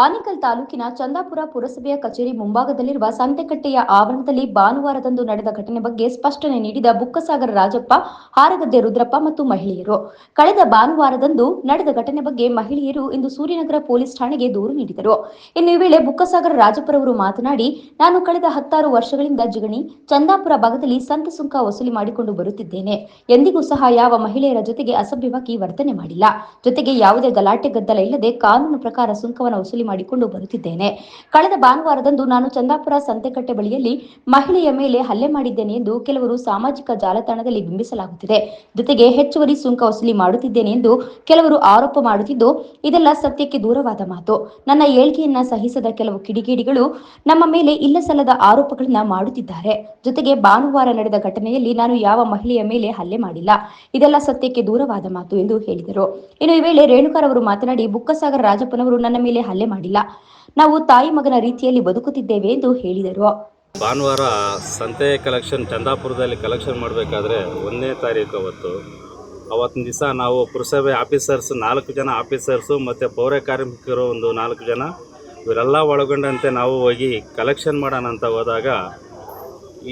ಆನೇಕಲ್ ತಾಲೂಕಿನ ಚಂದಾಪುರ ಪುರಸಭೆಯ ಕಚೇರಿ ಮುಂಭಾಗದಲ್ಲಿರುವ ಸಂತೆಕಟ್ಟೆಯ ಆವರಣದಲ್ಲಿ ಭಾನುವಾರದಂದು ನಡೆದ ಘಟನೆ ಬಗ್ಗೆ ಸ್ಪಷ್ಟನೆ ನೀಡಿದ ಬುಕ್ಕಸಾಗರ ರಾಜಪ್ಪ, ಹಾರಗದ್ದೆ ರುದ್ರಪ್ಪ ಮತ್ತು ಮಹಿಳೆಯರು. ಕಳೆದ ಭಾನುವಾರದಂದು ನಡೆದ ಘಟನೆ ಬಗ್ಗೆ ಮಹಿಳೆಯರು ಇಂದು ಸೂರ್ಯನಗರ ಪೊಲೀಸ್ ಠಾಣೆಗೆ ದೂರು ನೀಡಿದರು. ಇನ್ನು ಈ ವೇಳೆ ಬುಕ್ಕಸಾಗರ ರಾಜಪ್ಪರವರು ಮಾತನಾಡಿ, ನಾನು ಕಳೆದ ಹತ್ತಾರು ವರ್ಷಗಳಿಂದ ಜಿಗಣಿ, ಚಂದಾಪುರ ಭಾಗದಲ್ಲಿ ಸಂತ ಸುಂಕ ವಸೂಲಿ ಮಾಡಿಕೊಂಡು ಬರುತ್ತಿದ್ದೇನೆ. ಎಂದಿಗೂ ಸಹ ಯಾವ ಮಹಿಳೆಯರ ಜೊತೆಗೆ ಅಸಭ್ಯವಾಗಿ ವರ್ತನೆ ಮಾಡಿಲ್ಲ. ಜೊತೆಗೆ ಯಾವುದೇ ಗಲಾಟೆ ಗದ್ದಲ ಇಲ್ಲದೆ ಕಾನೂನು ಪ್ರಕಾರ ಸುಂಕವನ್ನು ವಸೂಲಿ ಮಾಡಿಕೊಂಡು ಬರುತ್ತಿದ್ದೇನೆ. ಕಳೆದ ಭಾನುವಾರದಂದು ನಾನು ಚಂದಾಪುರ ಸಂತೆಕಟ್ಟೆ ಬಳಿಯಲ್ಲಿ ಮಹಿಳೆಯ ಮೇಲೆ ಹಲ್ಲೆ ಮಾಡಿದ್ದೇನೆ ಎಂದು ಕೆಲವರು ಸಾಮಾಜಿಕ ಜಾಲತಾಣದಲ್ಲಿ ಬಿಂಬಿಸಲಾಗುತ್ತಿದೆ. ಜೊತೆಗೆ ಹೆಚ್ಚುವರಿ ಸುಂಕ ವಸೂಲಿ ಮಾಡುತ್ತಿದ್ದೇನೆ ಎಂದು ಕೆಲವರು ಆರೋಪ ಮಾಡುತ್ತಿದ್ದು, ಇದೆಲ್ಲ ಸತ್ಯಕ್ಕೆ ದೂರವಾದ ಮಾತು. ನನ್ನ ಏಳ್ಗೆಯನ್ನ ಸಹಿಸದ ಕೆಲವು ಕಿಡಿಗೇಡಿಗಳು ನಮ್ಮ ಮೇಲೆ ಇಲ್ಲಸಲ್ಲದ ಆರೋಪಗಳನ್ನ ಮಾಡುತ್ತಿದ್ದಾರೆ. ಜೊತೆಗೆ ಭಾನುವಾರ ನಡೆದ ಘಟನೆಯಲ್ಲಿ ನಾನು ಯಾವ ಮಹಿಳೆಯ ಮೇಲೆ ಹಲ್ಲೆ ಮಾಡಿಲ್ಲ. ಇದೆಲ್ಲ ಸತ್ಯಕ್ಕೆ ದೂರವಾದ ಮಾತು ಎಂದು ಹೇಳಿದರು. ಇನ್ನು ಈ ವೇಳೆ ರೇಣುಕಾರವರು ಮಾತನಾಡಿ, ಬುಕ್ಕಸಾಗರ ರಾಜಪ್ಪನವರು ನನ್ನ ಮೇಲೆ ಹಲ್ಲೆ ಮಾಡಿಲ್ಲ. ನಾವು ತಾಯಿ ಮಗನ ರೀತಿಯಲ್ಲಿ ಬದುಕುತ್ತಿದ್ದೇವೆ ಎಂದು ಹೇಳಿದರು. ಭಾನುವಾರ ಸಂತೆ ಕಲೆಕ್ಷನ್ ಚಂದಾಪುರದಲ್ಲಿ ಕಲೆಕ್ಷನ್ ಮಾಡಬೇಕಾದ್ರೆ ಒಂದನೇ ತಾರೀಕು ಅವತ್ತು. ಅವತ್ತಿನ ದಿವಸ ನಾವು ಪುರಸಭೆ ಆಫೀಸರ್ಸ್ ನಾಲ್ಕು ಜನ ಆಫೀಸರ್ಸು ಮತ್ತು ಪೌರ ಕಾರ್ಮಿಕರು ಒಂದು ನಾಲ್ಕು ಜನ. ಇವರೆಲ್ಲ ಒಳಗೊಂಡಂತೆ ನಾವು ಹೋಗಿ ಕಲೆಕ್ಷನ್ ಮಾಡೋಣ ಅಂತ ಹೋದಾಗ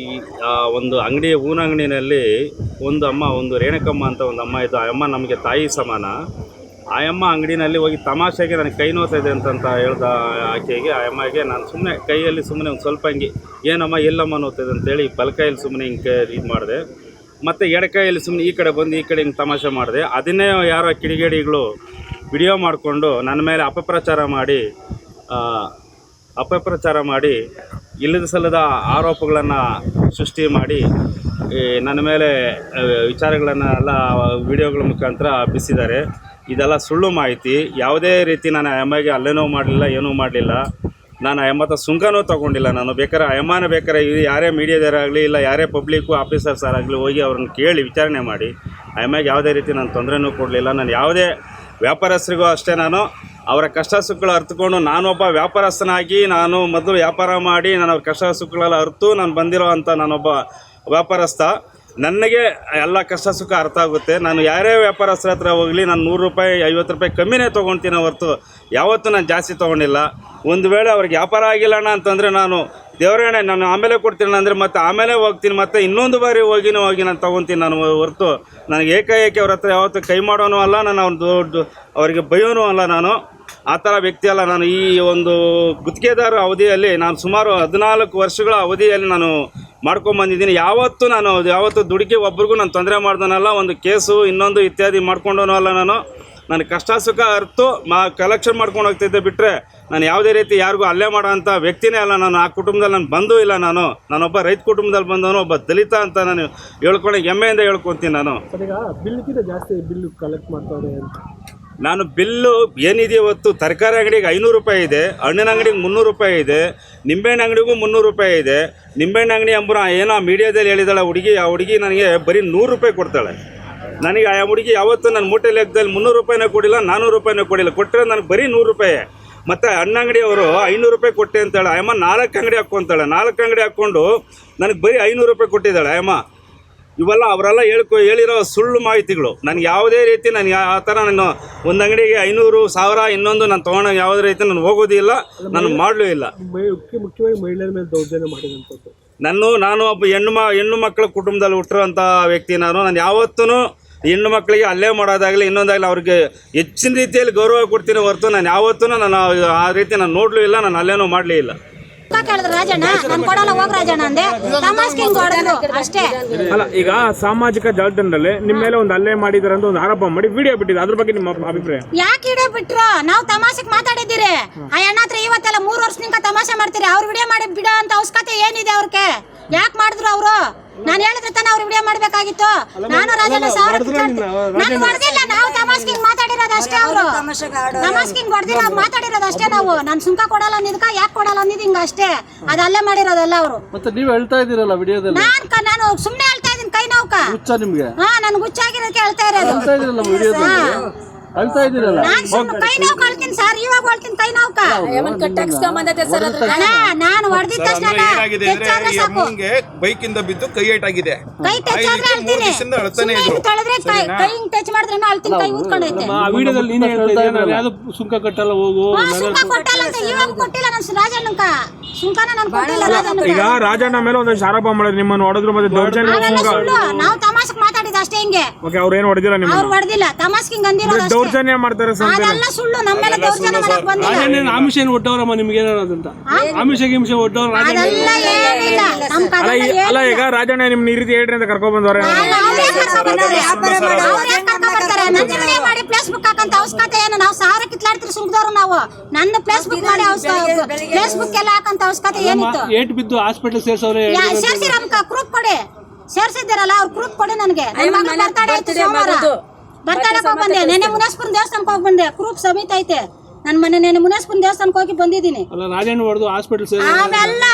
ಈ ಒಂದು ಅಂಗಡಿ, ಊನಂಗಡಿನಲ್ಲಿ ಒಂದು ಅಮ್ಮ, ಒಂದು ರೇಣುಕಮ್ಮ ಅಂತ ಒಂದು ಅಮ್ಮ ಇದ್ದು. ಆ ಅಮ್ಮ ನಮಗೆ ತಾಯಿ ಸಮಾನ. ಆ ಅಮ್ಮ ಅಂಗಡಿನಲ್ಲಿ ಹೋಗಿ ತಮಾಷೆಗೆ ನನಗೆ ಕೈ ನೋತಾ ಅಂತಂತ ಹೇಳ್ದ ಆಕೆಗೆ ಆಯಮ್ಮಗೆ ನಾನು ಸುಮ್ಮನೆ ಕೈಯಲ್ಲಿ ಸುಮ್ಮನೆ ಒಂದು ಸ್ವಲ್ಪ ಹಂಗೆ, ಏನಮ್ಮ ಎಲ್ಲಮ್ಮ ನೋತಿದೆ ಅಂತೇಳಿ ಬಲಕೈಯಲ್ಲಿ ಸುಮ್ಮನೆ ಹಿಂಗೆ ಇದು ಮಾಡಿದೆ. ಮತ್ತು ಎಡಕೈಯಲ್ಲಿ ಸುಮ್ಮನೆ ಈ ಕಡೆ ಬಂದು ಈ ಕಡೆ ಹಿಂಗೆ ತಮಾಷೆ ಮಾಡಿದೆ. ಅದನ್ನೇ ಯಾರೋ ಕಿಡಿಗೇಡಿಗಳು ವಿಡಿಯೋ ಮಾಡಿಕೊಂಡು ನನ್ನ ಮೇಲೆ ಅಪಪ್ರಚಾರ ಮಾಡಿ ಅಪಪ್ರಚಾರ ಮಾಡಿ ಇಲ್ಲದ ಸಲ್ಲದ ಆರೋಪಗಳನ್ನು ಸೃಷ್ಟಿ ಮಾಡಿ ನನ್ನ ಮೇಲೆ ವಿಚಾರಗಳನ್ನು ಎಲ್ಲ ವಿಡಿಯೋಗಳ ಮುಖಾಂತರ ಬಿಸಿದ್ದಾರೆ. ಇದೆಲ್ಲ ಸುಳ್ಳು ಮಾಹಿತಿ. ಯಾವುದೇ ರೀತಿ ನಾನು ಆ ಎಮ್ಮಗೆ ಅಲ್ಲೇನೂ ಮಾಡಲಿಲ್ಲ, ಏನೂ ಮಾಡಲಿಲ್ಲ. ನಾನು ಆ ಎಮ್ಮತ್ತ ಸುಂಕನೂ ತೊಗೊಂಡಿಲ್ಲ ನಾನು. ಬೇಕಾದ್ರೆ ಆ ಎಮ್ಮನ ಬೇಕಾದ್ರೆ ಇದು ಯಾರೇ ಮೀಡಿಯಾದವರಾಗಲಿ ಇಲ್ಲ, ಯಾರೇ ಪಬ್ಲಿಕ್ಕು ಆಫೀಸರ್ಸ್ ಆಗಲಿ ಹೋಗಿ ಅವ್ರನ್ನ ಕೇಳಿ ವಿಚಾರಣೆ ಮಾಡಿ. ಆ ಎಮ್ಮಗೆ ಯಾವುದೇ ರೀತಿ ನಾನು ತೊಂದರೆನೂ ಕೊಡಲಿಲ್ಲ. ನಾನು ಯಾವುದೇ ವ್ಯಾಪಾರಸ್ಥರಿಗೂ ಅಷ್ಟೇ ನಾನು ಅವರ ಕಷ್ಟ ಸುಖಗಳು ಅರ್ತುಕೊಂಡು ನಾನೊಬ್ಬ ವ್ಯಾಪಾರಸ್ಥನಾಗಿ ನಾನು ಮೊದಲು ವ್ಯಾಪಾರ ಮಾಡಿ ನಾನು ಅವ್ರ ಕಷ್ಟ ಸುಖಗಳೆಲ್ಲ ಅರ್ತು, ನಾನು ಬಂದಿರೋ ಅಂಥ ನಾನೊಬ್ಬ ವ್ಯಾಪಾರಸ್ಥ. ನನಗೆ ಎಲ್ಲ ಕಷ್ಟ ಸುಖ ಅರ್ಥ ಆಗುತ್ತೆ. ನಾನು ಯಾರೇ ವ್ಯಾಪಾರಸ್ಥರ ಹತ್ರ ಹೋಗಲಿ, ನಾನು ನೂರು ರೂಪಾಯಿ, ಐವತ್ತು ರೂಪಾಯಿ ಕಮ್ಮಿನೇ ತೊಗೊಳ್ತೀನಿ ಹೊರತು ಯಾವತ್ತೂ ನಾನು ಜಾಸ್ತಿ ತೊಗೊಂಡಿಲ್ಲ. ಒಂದು ವೇಳೆ ಅವ್ರಿಗೆ ವ್ಯಾಪಾರ ಆಗಿಲ್ಲ ಅಣ್ಣ ಅಂತಂದರೆ ನಾನು ದೇವರೇಣೆ ನಾನು ಆಮೇಲೆ ಕೊಡ್ತೀನಿ ಅಂದರೆ ಮತ್ತೆ ಆಮೇಲೆ ಹೋಗ್ತೀನಿ, ಮತ್ತೆ ಇನ್ನೊಂದು ಬಾರಿ ಹೋಗಿನೂ ಹೋಗಿ ನಾನು ತೊಗೊತೀನಿ ನಾನು ಹೊರತು. ನನಗೆ ಏಕಾಏಕಿ ಅವ್ರ ಹತ್ರ ಯಾವತ್ತೂ ಕೈ ಮಾಡೋನು ಅಲ್ಲ ನಾನು ಅವ್ರ ದೊಡ್ಡ ಅವರಿಗೆ ಬೈಯೋನು ಅಲ್ಲ ನಾನು. ಆ ಥರ ವ್ಯಕ್ತಿ ಅಲ್ಲ ನಾನು. ಈ ಒಂದು ಗುತ್ತಿಗೆದಾರ ಅವಧಿಯಲ್ಲಿ ನಾನು ಸುಮಾರು ಹದಿನಾಲ್ಕು ವರ್ಷಗಳ ಅವಧಿಯಲ್ಲಿ ನಾನು ಮಾಡ್ಕೊಂಬಂದಿದ್ದೀನಿ ಯಾವತ್ತೂ ನಾನು ಯಾವತ್ತೂ ದುಡುಕಿ ಒಬ್ರಿಗೂ ನಾನು ತೊಂದರೆ ಮಾಡ್ದನಲ್ಲ, ಒಂದು ಕೇಸು, ಇನ್ನೊಂದು ಇತ್ಯಾದಿ ಮಾಡ್ಕೊಂಡೋನು ಅಲ್ಲ ನಾನು. ನನಗೆ ಕಷ್ಟ ಸುಖ ಅರ್ತು, ಮಾ ಕಲೆಕ್ಷನ್ ಮಾಡ್ಕೊಂಡು ಹೋಗ್ತಿದ್ದೆ ಬಿಟ್ಟರೆ ನಾನು ಯಾವುದೇ ರೀತಿ ಯಾರಿಗೂ ಹಲ್ಲೆ ಮಾಡೋ ಅಂಥ ವ್ಯಕ್ತಿನೇ ಅಲ್ಲ ನಾನು. ಆ ಕುಟುಂಬದಲ್ಲಿ ನಾನು ಬಂದೂ ಇಲ್ಲ ನಾನು. ನಾನೊಬ್ಬ ರೈತ ಕುಟುಂಬದಲ್ಲಿ ಬಂದವನು ಒಬ್ಬ ದಲಿತ ಅಂತ ನಾನು ಹೇಳ್ಕೊಂಡು ಹೆಮ್ಮೆಯಿಂದ ಹೇಳ್ಕೊತೀನಿ ನಾನು. ಬಿಲ್ಗಿಂತ ಜಾಸ್ತಿ ಬಿಲ್ ಕಲೆಕ್ಟ್ ಮಾಡ್ತಾರೆ ನಾನು ಬಿಲ್ಲು ಏನಿದೆ ಇವತ್ತು? ತರಕಾರಿ ಅಂಗಡಿಗೆ ಐನೂರು ರೂಪಾಯಿ ಇದೆ ಹಣ್ಣಿನ ಅಂಗಡಿಗೆ ಮುನ್ನೂರು ರೂಪಾಯಿ ಇದೆ ನಿಂಬೆಹಣ್ಣು ಅಂಗಡಿಗೂ ಮುನ್ನೂರು ರೂಪಾಯಿ ಇದೆ. ನಿಂಬೆಹಣ್ಣು ಅಂಗಡಿ ಅಂಬುರ ಏನೋ ಮೀಡಿಯಾದಲ್ಲಿ ಹೇಳಿದಾಳೆ ಹುಡುಗಿ ಆ ಹುಡುಗಿ ನನಗೆ ಬರೀ ನೂರು ರೂಪಾಯಿ ಕೊಡ್ತಾಳೆ. ನನಗೆ ಆ ಹುಡುಗಿ ಯಾವತ್ತೂ ನನ್ನ ಮೂಟೆ ಲೆಕ್ಕದಲ್ಲಿ ಮುನ್ನೂರು ರೂಪಾಯಿನೇ ಕೊಡಿಲ್ಲ ನಾನ್ನೂರು ರೂಪಾಯಿನೇ ಕೊಡಿಲ್ಲ. ಕೊಟ್ಟರೆ ನನಗೆ ಬರೀ ನೂರು ರೂಪಾಯಿ. ಮತ್ತು ಅವರು ಐನೂರು ರೂಪಾಯಿ ಕೊಟ್ಟೆ ಅಂತೇಳಿ ಅಯ್ಯಮ್ಮ ನಾಲ್ಕು ಅಂಗಡಿ ಹಾಕ್ಕೊಂತಾಳೆ ನಾಲ್ಕು ಅಂಗಡಿ ಹಾಕ್ಕೊಂಡು ನನಗೆ ಬರೀ ಐನೂರು ರೂಪಾಯಿ ಕೊಟ್ಟಿದ್ದಾಳೆ ಅಯ್ಯಮ್ಮ. ಇವೆಲ್ಲ ಅವರೆಲ್ಲ ಹೇಳ್ಕೊ ಹೇಳಿರೋ ಸುಳ್ಳು ಮಾಹಿತಿಗಳು. ನನಗೆ ಯಾವುದೇ ರೀತಿ ನನಗೆ ಆ ಥರ ನಾನು ಒಂದು ಅಂಗಡಿಗೆ ಐನೂರು ಸಾವಿರ ಇನ್ನೊಂದು ನಾನು ತೊಗೊಂಡು ಯಾವುದೇ ರೀತಿ ನಾನು ಹೋಗೋದಿಲ್ಲ ನಾನು ಮಾಡಲೂ ಇಲ್ಲ. ಮುಖ್ಯವಾಗಿ ಮಹಿಳೆಯರ ಮೇಲೆ ದೌರ್ಜನ್ಯ ಮಾಡಿದಂಥದ್ದು. ನಾನು ನಾನು ಒಬ್ಬ ಹೆಣ್ಣು ಮ ಹೆಣ್ಣು ಮಕ್ಕಳ ಕುಟುಂಬದಲ್ಲಿ ಹುಟ್ಟಿರೋಂಥ ವ್ಯಕ್ತಿ ನಾನು ನಾನು ಯಾವತ್ತೂ ಹೆಣ್ಣು ಮಕ್ಕಳಿಗೆ ಅಲ್ಲೇ ಮಾಡೋದಾಗಲಿ ಇನ್ನೊಂದಾಗಲಿ ಅವ್ರಿಗೆ ಹೆಚ್ಚಿನ ರೀತಿಯಲ್ಲಿ ಗೌರವ ಕೊಡ್ತೀನಿ ಹೊರತು ನಾನು ಯಾವತ್ತೂ ನಾನು ಆ ರೀತಿ ನಾನು ನೋಡಲೂ ಇಲ್ಲ ನಾನು ಅಲ್ಲೇನೂ ಮಾಡಲೇ ಇಲ್ಲ. ರಾಜಣ್ಣ ನಾನು ಕೊಡಲ್ಲ ಹೋಗ್ ರಾಜಣ್ಣ ಅಂದೆ. ಅಷ್ಟೇ. ಅಲ್ಲ ಈಗ ಸಾಮಾಜಿಕ ಜಾಲತಾಣದಲ್ಲಿ ನಿಮ್ಮ ಮೇಲೆ ಒಂದು ಅಲ್ಲೇ ಮಾಡಿದಾರೆ ಅಂತ ಒಂದು ಆರೋಪ ಮಾಡಿ ವಿಡಿಯೋ ಬಿಟ್ಟಿದೆ. ಅದ್ರ ಬಗ್ಗೆ ನಿಮ್ಮ ಅಭಿಪ್ರಾಯ? ಯಾಕೆ ವಿಡಿಯೋ ಬಿಟ್ರು? ನಾವು ತಮಾಷೆಗೆ ಮಾತಾಡಿದ್ದೀರಿ. ಆ ಅಣ್ಣ ಹತ್ರ ಇವತ್ತೆಲ್ಲ ಮೂರ್ ವರ್ಷದಿಂದ ತಮಾಷೆ ಮಾಡ್ತೀರಿ. ಅವ್ರು ವಿಡಿಯೋ ಮಾಡಿ ಬಿಡ ಅಂತ ಅವಶ್ಯಕತೆ ಏನಿದೆ ಅವ್ರಿಗೆ? ಯಾಕೆ ಮಾಡಿದ್ರು ಅವರು? ನಾನು ಹೇಳಿದ್ರೆ ತಾನೇ ಅವ್ರು ವಿಡಿಯೋ ಮಾಡ್ಬೇಕಾಗಿತ್ತು. ನಾನು ರಾಜಣ್ಣ ಸಾವಿರ ನಾನು ಬರ್ದಿಲ್ಲ ನಾವು ತಮಾಷ್ಕಿಂಗ್ ಮಾತಾಡಿರೋದು ಅಷ್ಟೇ ಅವರು. ತಮಾಷೆಗೆ ಹೊಡೆದಿಲ್ಲ ಮಾತಾಡಿರೋದು ಅಷ್ಟೇ ನಾವು. ನಾನು ಸುಂಕ ಕೊಡಲ್ಲ ಅಂದಿದ್ಕ ಯಾಕೆ ಕೊಡಲ್ಲ ಅನ್ನಿದ್ ಹಿಂಗ ಅಷ್ಟೇ. ಅದು ಅಲ್ಲೇ ಮಾಡಿರೋದಲ್ಲ ಅವರು. ಮತ್ತೆ ನೀವು ಹೇಳ್ತಾ ಇದ್ದೀರಲ್ಲ ವಿಡಿಯೋದಲ್ಲಿ? ನಾನು ನಾನು ಸುಮ್ಮನೆ ಹೇಳ್ತಾ ಇದ್ದೀನಿ ಕೈ ನೋವ್ಕ. ಹುಚ್ಚ ನಿಮಗೆ? ಹಾ ನನಗೆ ಹುಚ್ಚಾಗಿರೋದಕ್ಕೆ ಹೇಳ್ತಾ ಇರೋದು. ಹೇಳ್ತಾ ಇದ್ದೀರಲ್ಲ ವಿಡಿಯೋದಲ್ಲಿ? ಅಳ್ತಾ ಇದ್ದೀರಲ್ಲ? ನಾನ್ ಸುಮ್ನೆ ಕೈ ನೋವು ಕಳ್ತೀನಿ ಸರ್ ಇವಾಗ ಹೊಳ್ತೀನಿ ಕೈ ನೋವ್ಕ ಅಣ್ಣ ನಾನು ಹೊಡೆದಿದ್ದ ತಕ್ಷಣ ಅಂದ್ರೆ ಏನಾಗಿದೆ ಅಂದ್ರೆ ಸಾಕು. ಅಮ್ಮಂಗೆ ಬೈಕಿಂದ ಬಿದ್ದು ಕೈ ಏಟಾಗಿದೆ. ಕೈ ಟಚ್ ಆದ್ರೆ ಅಳ್ತೀನಿ. ದಿವಸದಿಂದ ಅಳ್ತಾನೆ ಸುಮ್ನೆ ಇದ್ರು. ಹಿಂಗ್ ತೊಳೆದ್ರೆ ಕೈ ಕೈ ಹಿಂಗ್ ಟಚ್ ಮಾಡಿದ್ರೆ ಅಳ್ತೀನಿ ಕೈ ಊದ್ಕೊಂಡೈತೆ. ಆ ವಿಡಿಯೋದಲ್ಲಿ ನೀನು ಹೇಳ್ತಾ ಇದೀಯ? ನಾನು ಯಾವ್ದು ಸುಂಕ ಕಟ್ಟಲ್ಲ ಹೋಗು. ಸುಂಕ ಕೊಟ್ಟಲ್ಲ ಅಂತ ಇವಾಗ ಕೊಟ್ಟಿಲ್ಲ. ನಾನು ರಾಜಣ್ಣಂಕ. ಸುಂಕನ ನಾನು ಕೊಟ್ಟಿಲ್ಲ ರಾಜಣ್ಣಂಕ. ಈಗ ರಾಜಣ್ಣ ಮೇಲೆ ಒಂದಷ್ಟು ಆರೋಪ ಮಾಡಿದ್ರು ನಿಮ್ಮನ್ನು ಹೊಡೆದ್ರು ಮತ್ತೆ ದೌರ್ಜನ್ಯ ಅವೆಲ್ಲ ಸುಂಕ ಸುಳ್ಳು ನಾವು ಮಾತಾಡಿದ ಅಷ್ಟೇ ಹಿಂಗೆ. ಓಕೆ ಅವ್ರು ಏನು ಹೊಡೆದಿಲ್ಲ ನಿಮ್ಮ ಅವ್ರು ಹೊಡೆದಿಲ್ಲ. ತಮಾಸ್ಗೆ ಹಿಂಗ್ ಅಂದಿರೋದು ಅಷ್ಟೇ. ದೌರ್ಜನ್ಯ ಮಾಡ್ತಾರೆ ಸರ್ ಅದೆಲ್ಲ ಸುಳ್ಳು ನಮ್ಮೆಲ್ಲ ಮೇಲೆ ದೌರ್ಜನ್ಯ ಮಾಡಕ್ ಬಂದಿಲ್ಲ. ರಾಜಣ್ಣ ಆಮಿಷ ಏನು ಒಡ್ಡವ್ರಮ್ಮ ನಿಮ್ಗೆ ಏನಾರಂತ ಆಮಿಷ ಗಿಮಿಷ ಒಡ್ಡವ್ರ ಅದೆಲ್ಲ ಏನಿಲ್ಲ. ನಮ್ ಅಲ್ಲ ಕಡೆ ಈ- ಅಲ್ಲ ಈಗ ರಾಜಣ್ಣ ನಿಮ್ನ ಈ ರೀತಿ ಹೇಳ್ರಿ ಅಂತ ಕರ್ಕೊಂಡ್ ಬಂದವ್ರೆ. ಮಾಡಿ ಫೇಸ್ಬುಕ್ ಹಾಕಂತ ಅವಶ್ಯಕತೆ ಏನು? ನಾವು ಸಾವಿರ ಕಿತ್ಲಾಡ್ತೀರಿ ಸುಂಕದವ್ರು ನಾವು. ನನ್ನ ಫೇಸ್ಬುಕ್ ಮಾಡಿ ಫೇಸ್ಬುಕ್ ಎಲ್ಲ ಹಾಕಂತ ಅವಶ್ಯಕತೆ ಏನಿತ್ತು? ಏಟ್ ಬಿದ್ದು ಹಾಸ್ಪಿಟಲ್ ಸೇರ್ಸವ್ರೆ ಯಾ- ಸೇರ್ಸಿ ನಮ್ಗೆ ಪ್ರೂಫ್ ಕೊಡಿ. ಸೇರ್ಸಿದ್ದೀರಲ್ಲ ಅವ್ರ ಪ್ರೂಫ್ ಕೊಡಿ ನನಗೆ. ಬರ್ತಾನೆ ಸೋಮವಾರ. ಬರ್ತಾಡಕ್ ಹೋಗಿ ಬಂದೆ ನೆನೆ ಮುನೇಶ್ಪುರ ದೇವಸ್ಥಾನಕ್ಕೆ ಹೋಗಿ ಬಂದೆ. ಪ್ರೂಫ್ ಸಮೇತ ಐತೆ. ನನ್ನ ಮನೆ ನೆನೆ ಮುನೇಶ್ಪುರ ದೇವಸ್ಥಾನಕ್ಕೆ ಹೋಗಿ ಬಂದಿದ್ದೀನಿ. ಅವೆಲ್ಲ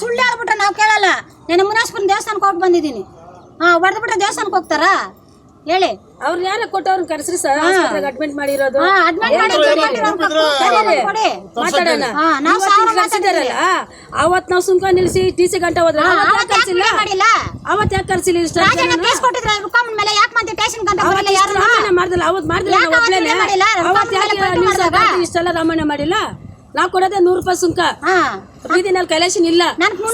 ಸುಳ್ಳು ಹೇಳ್ಬಿಟ್ರೆ ನಾವು ಕೇಳಲ್ಲ. ನೆನೆ ಮುನೇಶ್ಪುರ ದೇವಸ್ಥಾನಕ್ಕೆ ಹೋಗಿ ಬಂದಿದ್ದೀನಿ. ಹಾ ಹೊಡೆದ್ಬಿಟ್ರೆ ದೇವಸ್ಥಾನಕ್ಕೆ ಹೋಗ್ತಾರಾ? ಹೇಳಿ. ಅವ್ರ ಯಾರ ಕೊಟ್ಟವ್ರನ್ನ ಕರೆಸ್ರಿ ಸರ್? ಆಸ್ಪತ್ರೆಗೆ ಅಡ್ಮಿಟ್ ಮಾಡಿರೋದು. ಹಾ ಅಡ್ಮಿಟ್ ಮಾಡಿ ಕೊಡಿ. ಮಾತಾಡೋಣ. ಹಾ, ನಾವು ಇವತ್ತು ಕರ್ಸಿದಾರಲ್ಲ ಅವತ್ ನಾವು ಸುಂಕ ನಿಲ್ಸಿ ಟಿ ಸಿ ಗಂಟ ಹೋದ್ರೆ ಹಾ, ಅವತ್ ಅವತ್ತು ಯಾಕೆ ಯಾಕೆ ಕರ್ಸಿಲ್ಲ? ಮಾಡಿಲ್ಲ? ಅವತ್ ಯಾಕೆ ಕರ್ಸಿಲ್ಲ ಇಷ್ಟ ರಾಜಣ್ಣ ಕೇಸ್ ಕೊಟ್ಟಿದ್ರೆ ಮೇಲೆ ಯಾಕೆ ಮತ್ತೆ ಟೇಷನ್ ಗಂಟೆ ಬರಲ್ಲ ಯಾರು? ಮಾಡ್ದಿಲ್ಲ. ಅವತ್ ಮಾಡ್ದಿಲ್ಲ ಯಾಕೆ ನಾವು ಅವತ್ತು ಒಬ್ಳೇನೆ ವಿಡಿಯೋ ಮಾಡಿಲ್ಲ? ಯಾಕೆ? ಇಷ್ಟೆಲ್ಲ ರಮಣೆ ಮಾಡಿಲ್ಲ? ನಾವು ಕೊಡೋದೇ ನೂರು ರೂಪಾಯಿ ಸುಂಕ. ಹಾ. ಬೀದಿನಲ್ಲಿ ಕಲೆಕ್ಷನ್ ಇಲ್ಲ.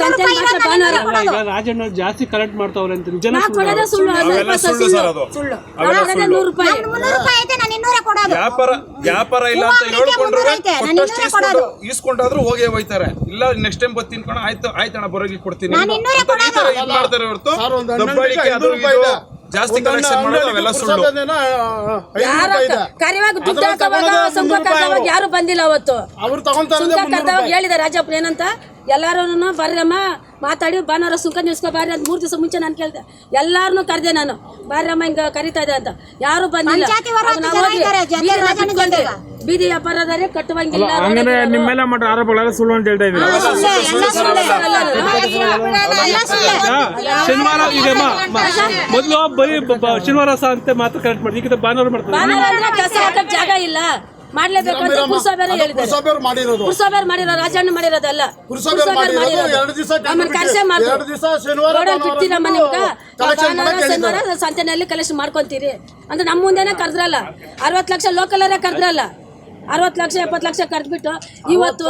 ಸಂತೆ ಮಾತ್ರ ಭಾನುವಾರ. ರಾಜಣ್ಣ ಜಾಸ್ತಿ ಕಲೆಕ್ಟ್ ಮಾಡ್ತಾವ್ರೆ ಅಂತ ಜನ ನಾವು ಕೊಡೋದೇ ಸುಳ್ಳು ಅದು ಅವೆಲ್ಲ ರೂಪಾಯಿ ಸುಳ್ಳು ಸರ್ ಅದು. ಸುಳ್ಳು. ನಾವು ಕೊಡೋದೇ ನೂರು ರೂಪಾಯಿ. ನನ್ಗೆ ಮುನ್ನೂರು ರೂಪಾಯಿ ಐತೆ ನಾನು ಇನ್ನೂರೇ ಕೊಡೋದು. ವ್ಯಾಪಾರ ವ್ಯಾಪಾರ ಇಲ್ಲ ಅಂತ ಹೂವು ಅಂಗಡಿಗೆ ಹೇಳ್ಕೊಂಡ್ರೆ ಮುನ್ನೂರು ಐತೆ, ನಾನು ಕೊಟ್ಟಷ್ಟು ಇನ್ನೂರೇ ಈಸ್ಕೊಂಡು ಕೊಡೋದು. ಈಸ್ಕೊಂಡಾದ್ರೂ ಹೋಗೇ ಹೋಯ್ತಾರೆ. ಇಲ್ಲ ನೆಕ್ಸ್ಟ್ ಟೈಮ್ ಬರ್ತೀನಿ ಕಣ ಆಯ್ತು ಆಯ್ತಣ್ಣ ಬರೋಗಿ ಕೊಡ್ತೀನಿ ನಾನು ಇನ್ನೂರೇ ಅಂತ ಈ ತರ ಇದ್ ಮಾಡ್ತಾರೆ ಹೊರತು. ದಬ್ಬಾಳಿಕೆ ಅದು ಇದು. ಜಾಸ್ತಿ ಕಲೆಕ್ಷನ್ ಮಾಡೋದು ಅವೆಲ್ಲ ಸುಳ್ಳು. ಯಾರ ಕಾರ್ಯವಾಗಿ ದುಡ್ಡು ಹಾಕೋವಾಗ ಯಾರು ಬಂದಿಲ್ಲ ಅವತ್ತು? ಅವ್ರು ತಗೊಂತಾರೆ ಸುಂಕ ಹೇಳಿದ ರಾಜಪ್ಪ ಏನಂತ? ಎಲ್ಲಾರು ಬರ್ರಮ್ಮ ಮಾತಾಡಿ ಭಾನುವಾರ ಸುಂಕ ನಿಲ್ಸ್ಕೊ ಬಾರಿ ಅಂತ ಮೂರು ದಿವಸ ಮುಂಚೆ ನಾನು ಕೇಳಿದೆ. ಎಲ್ಲಾರನು ಕರೆದೆ ನಾನು. ಬಾರಮ್ಮ ಹಿಂಗ ಕರಿತಾ ಇದೆ ಅಂತ. ಯಾರು ಬಂದಿಲ್ಲ. ಬೀದಿ ವ್ಯಾಪಾರದಾರೆ ಕಟ್ಟುವಂಗಿಲ್ಲ ಹಂಗಂದ್ರೆ ನಿಮ್ಮ ಮೇಲೆ ಮಟ್ಟ ಆರೋಪಗಳೆಲ್ಲ ಸುಳ್ಳು ಅಂತ ಹೇಳ್ತಾ ಇದ್ದೀರಾ? ಶನಿವಾರ ಮೊದಲು ಬರೀ ಶನಿವಾರ ಅಂತ ಮಾತ್ರ ಕರೆಕ್ಟ್ ಮಾಡಿ ಈಗ ಭಾನುವಾರ ಮಾಡ್ತಾರೆ. ಜಾಗ ಇಲ್ಲ. ಮಾಡ್ಲೇಬೇಕು ಅಂತ ಪುರಸಭೆಯವರು ಹೇಳಿದ್ದಾರೆ. ಪುರಸಭೆಯವ್ರು ಮಾಡಿರೋದು. ಪುರಸಭೆಯವ್ರು ಮಾಡಿರೋ ರಾಜಣ್ಣ ಮಾಡಿರೋದಲ್ಲ ಪುರಸಭೆಯವ್ರು ಮಾಡಿರೋದು ಎರಡು ದಿವಸ ಆಮೇಲೆ ಎರಡು ದಿವಸ ಶನಿವಾರ ರೋಡಲ್ಲಿ ಬಿಡ್ತೀರಮ್ಮ ನಿಮ್ಗ? ಕಲೆಕ್ಷನ್ ಭಾನುವಾರ ಮಾಡಕ್ ಶನಿವಾರ ಸಂತೆನಲ್ಲಿ ಕಲೆಕ್ಷನ್ ಮಾಡ್ಕೊಂತೀರಿ. ಅಂದ್ರೆ ನಮ್ಮ ಮುಂದೆನೆ ಕರೆದ್ರಲ್ಲ. ಅರವತ್ ಲಕ್ಷ ಲೋಕಲರೇ ಕರೆದ್ರಲ್ಲ. ಅರವತ್ತು ಲಕ್ಷ ಎಪ್ಪತ್ತು ಲಕ್ಷ ಕರೆದ್ಬಿಟ್ಟು ಇವತ್ತು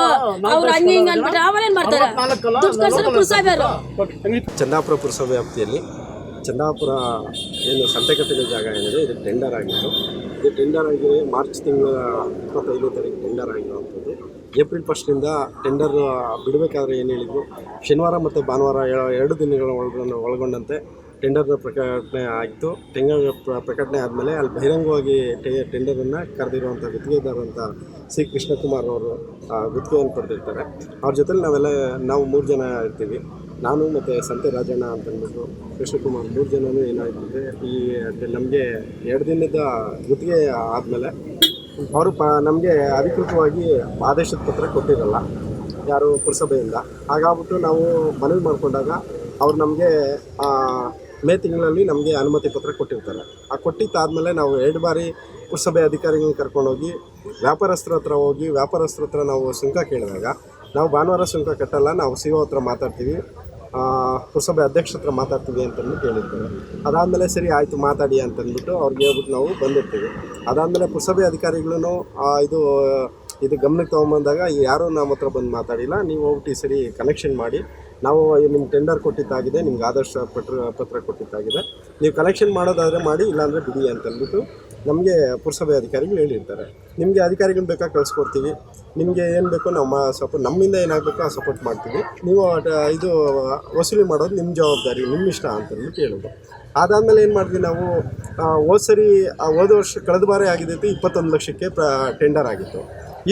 ಅವ್ರ ಹಂಗ ಹಿಂಗೆ ಅನ್ಬಿಟ್ಟು ಅವರೇನ್ ಮಾಡ್ತಾರೆ? ದುಡ್ಡು ಕಳ್ಸಿರೋ ಪುರಸಭೆಯವರು ಚಂದಾಪುರ ಪುರಸಭೆ ವ್ಯಾಪ್ತಿಯಲ್ಲಿ ಚಂದಾಪುರ ಏನು ಸಂತೆಕಟ್ಟಿದ ಜಾಗ ಏನಿದೆ ಇದು ಟೆಂಡರ್ ಆಗಿತ್ತು ಇದು ಟೆಂಡರ್ ಆಗಿದೆ. ಮಾರ್ಚ್ ತಿಂಗಳ ಇಪ್ಪತ್ತೈದನೇ ತಾರೀಕು ಟೆಂಡರ್ ಆಗಿರುವಂಥದ್ದು. ಏಪ್ರಿಲ್ ಫಸ್ಟಿಂದ ಟೆಂಡರ್ ಬಿಡಬೇಕಾದ್ರೆ ಏನು ಹೇಳಿದ್ರು? ಶನಿವಾರ ಮತ್ತು ಭಾನುವಾರ ಎರಡು ದಿನಗಳ ಒಳಗೊಂಡ ಒಳಗೊಂಡಂತೆ ಟೆಂಡರ್ನ ಪ್ರಕಟಣೆ ಆಯಿತು ಟೆಂಡರ್ ಪ್ರಕಟಣೆ ಆದಮೇಲೆ ಅಲ್ಲಿ ಬಹಿರಂಗವಾಗಿ ಟೆ ಟೆಂಡರನ್ನು ಕರೆದಿರುವಂಥ ಗುತ್ತಿಗೆದಾರ ಅಂತ ಸಿ. ಕೃಷ್ಣಕುಮಾರ್ ಅವರು ಗುತ್ತಿಗೆಯನ್ನು ಪಡೆದಿರ್ತಾರೆ ಅವ್ರ ಜೊತೆಲಿ ನಾವೆಲ್ಲ, ನಾವು ಮೂರು ಜನ ಇರ್ತೀವಿ. ನಾನು ಮತ್ತು ಸಂತೆ ರಾಜಣ್ಣ ಅಂತಂದ್ಬಿಟ್ಟು ಕೃಷ್ಣಕುಮಾರ್ ಮೂರು ಜನನೂ ಏನಾಯ್ತಂದರೆ ಈ ನಮಗೆ ಎರಡು ದಿನದ ಗುತ್ತಿಗೆ ಆದಮೇಲೆ ಅವರು ಪ, ನಮಗೆ ಅಧಿಕೃತವಾಗಿ ಆದೇಶದ ಪತ್ರ ಕೊಟ್ಟಿರಲ್ಲ, ಯಾರು ಪುರಸಭೆಯಿಂದ. ಹಾಗಾಗ್ಬಿಟ್ಟು ನಾವು ಮನವಿ ಮಾಡಿಕೊಂಡಾಗ ಅವ್ರು ನಮಗೆ ಮೇ ತಿಂಗಳಲ್ಲಿ ನಮಗೆ ಅನುಮತಿ ಪತ್ರ ಕೊಟ್ಟಿರ್ತಾರೆ. ಆ ಕೊಟ್ಟಿದ್ದಾದಮೇಲೆ ನಾವು ಎರಡು ಬಾರಿ ಪುರಸಭೆ ಅಧಿಕಾರಿಗಳನ್ನ ಕರ್ಕೊಂಡೋಗಿ ವ್ಯಾಪಾರಸ್ಥರ ಹತ್ರ ಹೋಗಿ ವ್ಯಾಪಾರಸ್ಥರ ಹತ್ರ ನಾವು ಸುಂಕ ಕೇಳಿದಾಗ, ನಾವು ಭಾನುವಾರ ಸುಂಕ ಕಟ್ಟಲ್ಲ, ನಾವು ಸಿ ಹತ್ರ ಮಾತಾಡ್ತೀವಿ. ಪುರಸಭೆ ಅಧ್ಯಕ್ಷ ಹತ್ರ ಮಾತಾಡ್ತೀವಿ ಅಂತಂದ್ಬಿಟ್ಟು ಹೇಳಿರ್ತಾರೆ ಅದಾದಮೇಲೆ ಸರಿ, ಆಯಿತು, ಮಾತಾಡಿ ಅಂತಂದ್ಬಿಟ್ಟು ಅವ್ರಿಗೆ ಹೇಳ್ಬಿಟ್ಟು ನಾವು ಬಂದಿರ್ತೀವಿ. ಅದಾದಮೇಲೆ ಪುರಸಭೆ ಅಧಿಕಾರಿಗಳೂ ಇದು ಇದು ಗಮನಕ್ಕೆ ತೊಗೊಂಬಂದಾಗ, ಯಾರೂ ನಮ್ಮ ಹತ್ರ ಬಂದು ಮಾತಾಡಿಲ್ಲ. ನೀವು ಹೋಗ್ಬಿಟ್ಟು ಸರಿ ಕನೆಕ್ಷನ್ ಮಾಡಿ ನಾವು ನಿಮ್ಮ ಟೆಂಡರ್ ಕೊಟ್ಟಿದ್ದಾಗಿದೆ, ನಿಮ್ಗೆ ಆದರ್ಶ ಪತ್ರ ಪತ್ರ ಕೊಟ್ಟಿದ್ದಾಗಿದೆ. ನೀವು ಕಲೆಕ್ಷನ್ ಮಾಡೋದಾದರೆ ಮಾಡಿ, ಇಲ್ಲಾಂದರೆ ಬಿಡಿ ಅಂತಂದ್ಬಿಟ್ಟು ನಮಗೆ ಪುರಸಭೆ ಅಧಿಕಾರಿಗಳು ಹೇಳಿರ್ತಾರೆ. ನಿಮಗೆ ಅಧಿಕಾರಿಗಳು ಬೇಕಾ ಕಳಿಸ್ಕೊಡ್ತೀವಿ. ನಿಮಗೆ ಏನು ಬೇಕೋ ನಮ್ಮ ಸಪೋರ್ಟ್ ನಮ್ಮಿಂದ ಏನಾಗಬೇಕೋ ಆ ಸಪೋರ್ಟ್ ಮಾಡ್ತೀವಿ. ನೀವು ಇದು ವಸೂಲಿ ಮಾಡೋದು ನಿಮ್ಮ ಜವಾಬ್ದಾರಿ ನಿಮ್ಮ ಇಷ್ಟ ಅಂತಂದ್ಬಿಟ್ಟು ಹೇಳೋದು. ಅದಾದಮೇಲೆ ಏನು ಮಾಡಿದ್ವಿ ನಾವು ಹೋದ ಸರಿ ಹೋದ ವರ್ಷ, ಕಳೆದ ಬಾರಿ ಆಗಿದ್ದು ಇಪ್ಪತ್ತೊಂದು ಲಕ್ಷಕ್ಕೆ ಟೆಂಡರ್ ಆಗಿತ್ತು.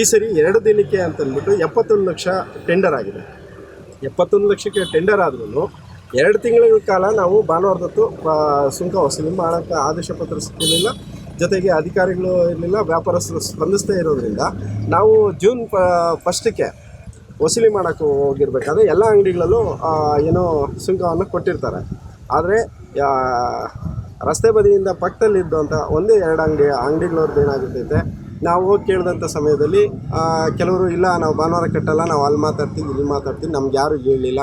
ಈ ಸರಿ ಎರಡು ದಿನಕ್ಕೆ ಅಂತಂದ್ಬಿಟ್ಟು ಎಪ್ಪತ್ತೊಂದು ಲಕ್ಷ ಟೆಂಡರ್ ಆಗಿದೆ. ಎಪ್ಪತ್ತೊಂದು ಲಕ್ಷಕ್ಕೆ ಟೆಂಡರ್ ಆದ್ರೂ ಎರಡು ತಿಂಗಳ ಕಾಲ ನಾವು ಭಾನುವಾರದತ್ತು ಸುಂಕ ವಸೂಲಿ ಮಾಡೋಕ್ಕೆ ಆದೇಶ ಪತ್ರ ಸಿಕ್ಕಿರಲಿಲ್ಲ. ಜೊತೆಗೆ ಅಧಿಕಾರಿಗಳು ಇರಲಿಲ್ಲ, ವ್ಯಾಪಾರಸ್ಥರು ಸ್ಪಂದಿಸ್ತಾ ಇರೋದ್ರಿಂದ ನಾವು ಜೂನ್ ಪ ಫಸ್ಟಿಗೆ ವಸೂಲಿ ಮಾಡೋಕ್ಕೆ ಹೋಗಿರ್ಬೇಕಾದ್ರೆ ಎಲ್ಲ ಅಂಗಡಿಗಳಲ್ಲೂ ಏನೋ ಸುಂಕವನ್ನು ಕೊಟ್ಟಿರ್ತಾರೆ. ಆದರೆ ರಸ್ತೆ ಬದಿಯಿಂದ ಪಕ್ಕದಲ್ಲಿದ್ದಂಥ ಒಂದು ಎರಡು ಅಂಗಡಿ, ಅಂಗಡಿಗಳವ್ರದ್ದು ಏನಾಗಿರ್ತೈತೆ ನಾವು ಹೋಗಿ ಕೇಳಿದಂಥ ಸಮಯದಲ್ಲಿ ಕೆಲವರು ಇಲ್ಲ, ನಾವು ಭಾನುವಾರ ಕಟ್ಟಲ್ಲ, ನಾವು ಅಲ್ಲಿ ಮಾತಾಡ್ತೀವಿ ಇಲ್ಲಿ ಮಾತಾಡ್ತೀವಿ ನಮ್ಗೆ ಯಾರು ಹೇಳಿಲ್ಲ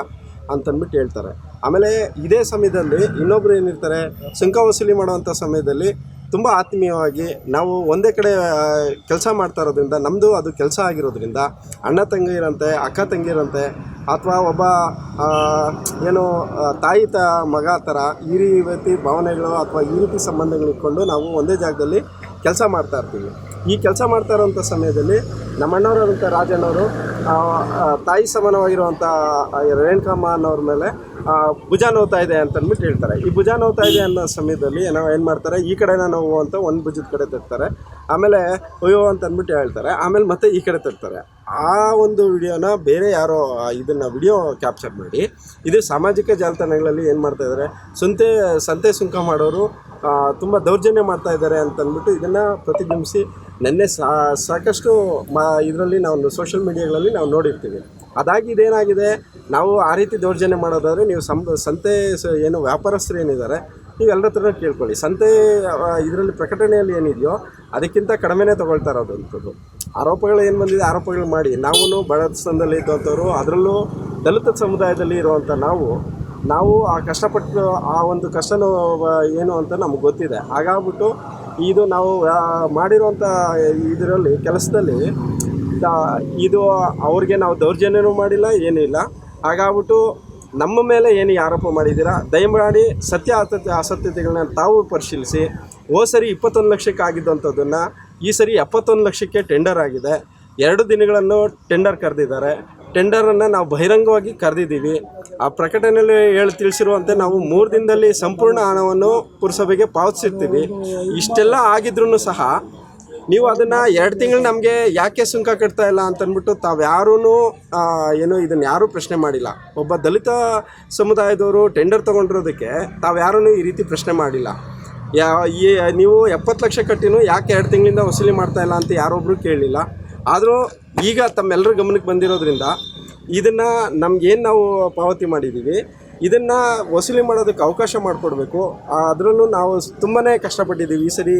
ಅಂತಂದ್ಬಿಟ್ಟು ಹೇಳ್ತಾರೆ. ಆಮೇಲೆ ಇದೇ ಸಮಯದಲ್ಲಿ ಇನ್ನೊಬ್ಬರು ಏನಿರ್ತಾರೆ ಸುಂಕ ವಸೂಲಿ ಮಾಡುವಂಥ ಸಮಯದಲ್ಲಿ ತುಂಬ ಆತ್ಮೀಯವಾಗಿ ನಾವು ಒಂದೇ ಕಡೆ ಕೆಲಸ ಮಾಡ್ತಾ ಇರೋದ್ರಿಂದ ನಮ್ಮದು ಅದು ಕೆಲಸ ಆಗಿರೋದ್ರಿಂದ, ಅಣ್ಣ ತಂಗಿರಂತೆ ಅಕ್ಕ ತಂಗಿರಂತೆ ಅಥವಾ ಒಬ್ಬ ಏನು ತಾಯಿ ತ, ಮಗ ಥರ ಈ ರೀತಿ ಭಾವನೆಗಳು ಅಥವಾ ಈ ರೀತಿ ಸಂಬಂಧಗಳು ಇಟ್ಕೊಂಡು ನಾವು ಒಂದೇ ಜಾಗದಲ್ಲಿ ಕೆಲಸ ಮಾಡ್ತಾ ಇರ್ತೀವಿ. ಈ ಕೆಲಸ ಮಾಡ್ತಾ ಇರೋಂಥ ಸಮಯದಲ್ಲಿ ನಮ್ಮ ಅಣ್ಣವರಾದಂಥ ರಾಜಣ್ಣವರು ತಾಯಿ ಸಮಾನವಾಗಿರುವಂಥ ರೇಣುಕಮ್ಮ ಅನ್ನೋರ ಮೇಲೆ ಭುಜ ನೋವ್ತಾ ಇದೆ ಅಂತ ಅಂದ್ಬಿಟ್ಟು ಹೇಳ್ತಾರೆ. ಈ ಭುಜ ನೋವ್ತಾ ಇದೆ ಅನ್ನೋ ಸಮಯದಲ್ಲಿ ಏನೋ ಏನು ಮಾಡ್ತಾರೆ, ಈ ಕಡೆನ ನೋವು ಅಂತ ಒಂದು ಭುಜದ ಕಡೆ ತರ್ತಾರೆ ಆಮೇಲೆ, ಅಯ್ಯೋ ಅಂತ ಅಂದ್ಬಿಟ್ಟು ಹೇಳ್ತಾರೆ. ಆಮೇಲೆ ಮತ್ತೆ ಈ ಕಡೆ ತರ್ತಾರೆ ಆ ಒಂದು ವಿಡಿಯೋನ ಬೇರೆ ಯಾರೋ ಇದನ್ನು ವಿಡಿಯೋ ಕ್ಯಾಪ್ಚರ್ ಮಾಡಿ. ಇದು ಸಾಮಾಜಿಕ ಜಾಲತಾಣಗಳಲ್ಲಿ ಏನು ಮಾಡ್ತಾ ಇದ್ದಾರೆ ಸಂತೆ ಸಂತೆ ಸುಂಕ ಮಾಡೋರು ತುಂಬ ದೌರ್ಜನ್ಯ ಮಾಡ್ತಾ ಇದ್ದಾರೆ ಅಂತಂದ್ಬಿಟ್ಟು ಇದನ್ನು ಪ್ರತಿಬಿಂಬಿಸಿ ನೆನ್ನೆ ಸಾಕಷ್ಟು ಮಾ, ಇದರಲ್ಲಿ ನಾವು ಸೋಷಿಯಲ್ ಮೀಡಿಯಾಗಳಲ್ಲಿ ನಾವು ನೋಡಿರ್ತೀವಿ. ಅದಾಗಿ ಇದೇನಾಗಿದೆ, ನಾವು ಆ ರೀತಿ ದೌರ್ಜನ್ಯ ಮಾಡೋದಾದರೆ ನೀವು ಸಂ ಸಂತೆ ಏನು ವ್ಯಾಪಾರಸ್ಥರು ಏನಿದ್ದಾರೆ ನೀವು ಎಲ್ಲರ ಹತ್ರ ಕೇಳ್ಕೊಳ್ಳಿ. ಸಂತೆ ಇದರಲ್ಲಿ ಪ್ರಕಟಣೆಯಲ್ಲಿ ಏನಿದೆಯೋ ಅದಕ್ಕಿಂತ ಕಡಿಮೆನೇ ತೊಗೊಳ್ತಾ ಇರೋದಂಥದ್ದು ಆರೋಪಗಳು ಏನು ಬಂದಿದೆ ಆರೋಪಗಳು ಮಾಡಿ. ನಾವು ಬಡತನದಲ್ಲಿ ಇದ್ದಂಥವ್ರು, ಅದರಲ್ಲೂ ದಲಿತ ಸಮುದಾಯದಲ್ಲಿ ಇರುವಂಥ ನಾವು ನಾವು ಆ ಕಷ್ಟಪಟ್ಟು ಆ ಒಂದು ಕಷ್ಟ ಏನು ಅಂತ ನಮ್ಗೆ ಗೊತ್ತಿದೆ. ಹಾಗಾಗ್ಬಿಟ್ಟು ಇದು ನಾವು ಮಾಡಿರುವಂಥ ಇದರಲ್ಲಿ, ಕೆಲಸದಲ್ಲಿ ಇದು ಅವ್ರಿಗೆ ನಾವು ದೌರ್ಜನ್ಯನೂ ಮಾಡಿಲ್ಲ, ಏನೂ ಇಲ್ಲ. ಹಾಗಾಗ್ಬಿಟ್ಟು ನಮ್ಮ ಮೇಲೆ ಏನು ಆರೋಪ ಮಾಡಿದ್ದೀರಾ? ದಯಮಾಡಿ ಸತ್ಯ ಅಸತ್ಯ ಅಸತ್ಯತೆಗಳನ್ನ ತಾವು ಪರಿಶೀಲಿಸಿ. ಹೋದ ಸರಿ ಇಪ್ಪತ್ತೊಂದು ಲಕ್ಷಕ್ಕೆ ಆಗಿದ್ದಂಥದ್ದನ್ನು ಈ ಸರಿ ಎಪ್ಪತ್ತೊಂದು ಲಕ್ಷಕ್ಕೆ ಟೆಂಡರ್ ಆಗಿದೆ. ಎರಡು ದಿನಗಳನ್ನು ಟೆಂಡರ್ ಕರೆದಿದ್ದಾರೆ. ಟೆಂಡರನ್ನು ನಾವು ಬಹಿರಂಗವಾಗಿ ಕರೆದಿದ್ದೀವಿ. ಆ ಪ್ರಕಟಣೆಯಲ್ಲಿ ಹೇಳಿ ತಿಳಿಸಿರುವಂತೆ ನಾವು ಮೂರು ದಿನದಲ್ಲಿ ಸಂಪೂರ್ಣ ಹಣವನ್ನು ಪುರಸಭೆಗೆ ಪಾವತಿಸಿರ್ತೀವಿ. ಇಷ್ಟೆಲ್ಲ ಆಗಿದ್ರೂ ಸಹ ನೀವು ಅದನ್ನು ಎರಡು ತಿಂಗಳು ನಮಗೆ ಯಾಕೆ ಸುಂಕ ಕಟ್ತಾ ಇಲ್ಲ ಅಂತಂದ್ಬಿಟ್ಟು ತಾವ್ಯಾರೂ ಏನು ಇದನ್ನು ಯಾರೂ ಪ್ರಶ್ನೆ ಮಾಡಿಲ್ಲ. ಒಬ್ಬ ದಲಿತ ಸಮುದಾಯದವರು ಟೆಂಡರ್ ತೊಗೊಂಡಿರೋದಕ್ಕೆ ತಾವ್ಯಾರೂ ಈ ರೀತಿ ಪ್ರಶ್ನೆ ಮಾಡಿಲ್ಲ. ಯಾ, ಈ, ನೀವು ಎಪ್ಪತ್ತು ಲಕ್ಷ ಕಟ್ಟಿನೂ ಯಾಕೆ ಎರಡು ತಿಂಗಳಿಂದ ವಸೂಲಿ ಮಾಡ್ತಾ ಇಲ್ಲ ಅಂತ ಯಾರೊಬ್ಬರು ಕೇಳಲಿಲ್ಲ ಆದರೂ ಈಗ ತಮ್ಮೆಲ್ಲರ ಗಮನಕ್ಕೆ ಬಂದಿರೋದ್ರಿಂದ ಇದನ್ನು ನಮ್ಗೇನು ನಾವು ಪಾವತಿ ಮಾಡಿದ್ದೀವಿ ಇದನ್ನು ವಸೂಲಿ ಮಾಡೋದಕ್ಕೆ ಅವಕಾಶ ಮಾಡಿಕೊಡ್ಬೇಕು. ಅದರಲ್ಲೂ ನಾವು ತುಂಬಾ ಕಷ್ಟಪಟ್ಟಿದ್ದೀವಿ. ಈ ಸರಿ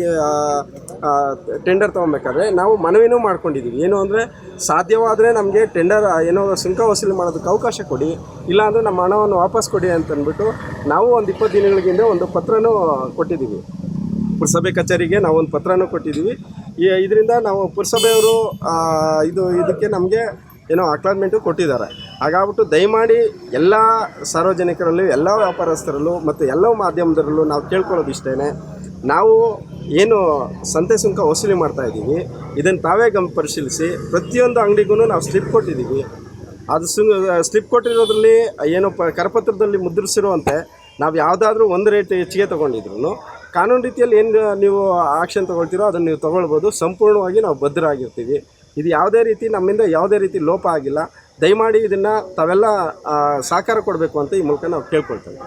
ಟೆಂಡರ್ ತೊಗೊಬೇಕಾದ್ರೆ ನಾವು ಮನವಿನೂ ಮಾಡ್ಕೊಂಡಿದ್ದೀವಿ. ಏನು ಅಂದರೆ, ಸಾಧ್ಯವಾದರೆ ನಮಗೆ ಟೆಂಡರ್ ಏನೋ ಸುಂಕ ವಸೂಲಿ ಮಾಡೋದಕ್ಕೆ ಅವಕಾಶ ಕೊಡಿ. ಇಲ್ಲಾಂದರೆ ನಮ್ಮ ಹಣವನ್ನು ವಾಪಸ್ ಕೊಡಿ ಅಂತಂದ್ಬಿಟ್ಟು ನಾವು ಒಂದು ಇಪ್ಪತ್ತು ದಿನಗಳಿಗಿಂದ ಒಂದು ಪತ್ರನೂ ಕೊಟ್ಟಿದ್ದೀವಿ. ಪುರಸಭೆ ಕಚೇರಿಗೆ ನಾವು ಒಂದು ಪತ್ರನೂ ಕೊಟ್ಟಿದ್ದೀವಿ. ಇದರಿಂದ ನಾವು ಪುರಸಭೆಯವರು ಇದು, ಇದಕ್ಕೆ ನಮಗೆ ಏನೋ ಅಕ್ಲಾಟ್ಮೆಂಟು ಕೊಟ್ಟಿದ್ದಾರೆ. ಹಾಗಾಗ್ಬಿಟ್ಟು ದಯಮಾಡಿ ಎಲ್ಲ ಸಾರ್ವಜನಿಕರಲ್ಲೂ, ಎಲ್ಲ ವ್ಯಾಪಾರಸ್ಥರಲ್ಲೂ ಮತ್ತು ಎಲ್ಲ ಮಾಧ್ಯಮದರಲ್ಲೂ ನಾವು ಕೇಳ್ಕೊಳ್ಳೋದು ಇಷ್ಟೇ ನಾವು ಏನು ಸಂತೆ ಸುಂಕ ವಸೂಲಿ ಮಾಡ್ತಾ ಇದ್ದೀವಿ. ಇದನ್ನು ತಾವೇ ಗಮ ಪರಿಶೀಲಿಸಿ, ಪ್ರತಿಯೊಂದು ಅಂಗಡಿಗೂ ನಾವು ಸ್ಲಿಪ್ ಕೊಟ್ಟಿದ್ದೀವಿ. ಅದು ಸು, ಸ್ಲಿಪ್ ಕೊಟ್ಟಿರೋದ್ರಲ್ಲಿ ಏನು ಪ, ಕರಪತ್ರದಲ್ಲಿ ಮುದ್ರಿಸಿರುವಂತೆ ನಾವು ಯಾವುದಾದ್ರೂ ಒಂದು ರೇಟ್ ಹೆಚ್ಚಿಗೆ ತೊಗೊಂಡಿದ್ರು ಕಾನೂನು ರೀತಿಯಲ್ಲಿ ಏನು ನೀವು ಆಕ್ಷನ್ ತೊಗೊಳ್ತೀರೋ ಅದನ್ನು ನೀವು ತೊಗೊಳ್ಬೋದು. ಸಂಪೂರ್ಣವಾಗಿ ನಾವು ಬದ್ಧರಾಗಿರ್ತೀವಿ ಇದು ಯಾವುದೇ ರೀತಿ ನಮ್ಮಿಂದ ಯಾವುದೇ ರೀತಿ ಲೋಪ ಆಗಿಲ್ಲ. ದಯಮಾಡಿ ಇದನ್ನು ತಾವೆಲ್ಲ ಸಹಕಾರ ಕೊಡಬೇಕು ಅಂತ ಈ ಮೂಲಕ ನಾವು ಕೇಳ್ಕೊಳ್ತೇವೆ.